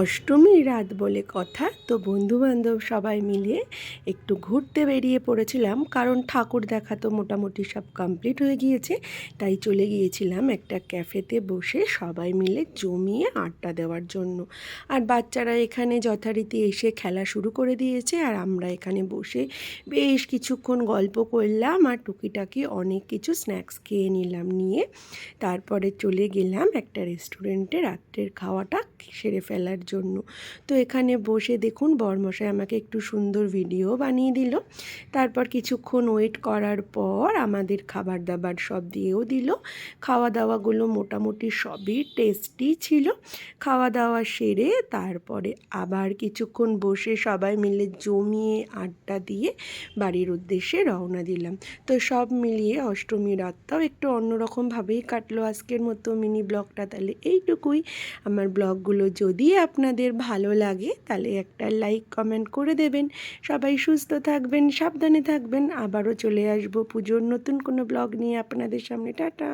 অষ্টমী রাত বলে কথা। তো বন্ধু বান্ধব সবাই মিলিয়ে একটু ঘুরতে বেরিয়ে পড়েছিলাম। কারণ ঠাকুর দেখা তো মোটামুটি সব কমপ্লিট হয়ে গিয়েছে। তাই চলে গিয়েছিলাম একটা ক্যাফেতে বসে সবাই মিলে জমিয়ে আড্ডা দেওয়ার জন্য। আর বাচ্চারা এখানে যথারীতি এসে খেলা শুরু করে দিয়েছে। আর আমরা এখানে বসে বেশ কিছুক্ষণ গল্প করলাম আর টুকিটাকি অনেক কিছু স্ন্যাক্স খেয়ে নিলাম নিয়ে। তারপরে চলে গেলাম একটা রেস্টুরেন্টে রাত্রের খাওয়াটা সেরে ফেলার জন্য। তো এখানে বসে দেখুন, বরমশাই আমাকে একটু সুন্দর ভিডিও বানিয়ে দিল। তারপর কিছুক্ষণ ওয়েট করার পর আমাদের খাবার দাবার সব দিয়েও দিল। খাওয়া দাওয়াগুলো মোটামুটি সবই টেস্টি ছিল। খাওয়া দাওয়া সেরে তারপরে আবার কিছুক্ষণ বসে সবাই মিলে জমিয়ে আড্ডা দিয়ে বাড়ির উদ্দেশ্যে রওনা দিলাম। তো সব মিলিয়ে অষ্টমী রাতটাও একটু অন্যরকমভাবেই কাটলো আজকের মতো মিনি ব্লগটা তাহলে এইটুকুই। আমার ব্লগগুলো যদি আপনাদের ভালো লাগে, তাহলে একটা লাইক কমেন্ট করে দেবেন। সবাই সুস্থ থাকবেন, সাবধানে থাকবেন। আবারও চলে আসব পুজোর নতুন কোনো ব্লগ নিয়ে আপনাদের সামনে। টাটা!